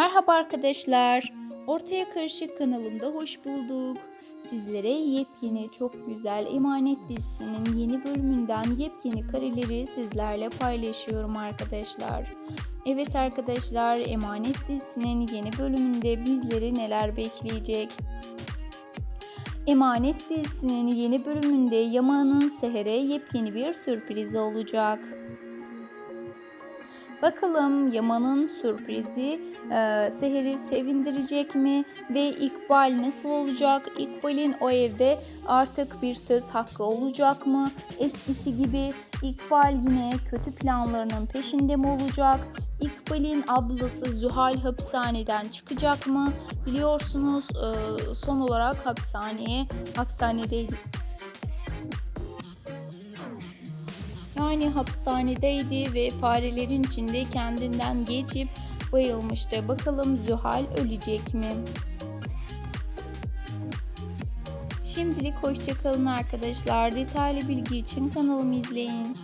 Merhaba arkadaşlar. Ortaya Karışık kanalımda hoş bulduk. Sizlere yepyeni çok güzel Emanet dizisinin yeni bölümünden yepyeni kareleri sizlerle paylaşıyorum arkadaşlar. Evet arkadaşlar Emanet dizisinin yeni bölümünde bizleri neler bekleyecek? Emanet dizisinin yeni bölümünde Yaman'ın Seher'e yepyeni bir sürprizi olacak. Bakalım Yaman'ın sürprizi e, Seher'i sevindirecek mi ve İkbal nasıl olacak? İkbal'in o evde artık bir söz hakkı olacak mı? Eskisi gibi İkbal yine kötü planlarının peşinde mi olacak? İkbal'in ablası Zühal hapishaneden çıkacak mı? Biliyorsunuz e, son olarak hapishaneye hapishanedeydi Yani hapishanedeydi ve farelerin içinde kendinden geçip bayılmıştı. Bakalım Zühal ölecek mi? Şimdilik hoşçakalın arkadaşlar. Detaylı bilgi için kanalımı izleyin.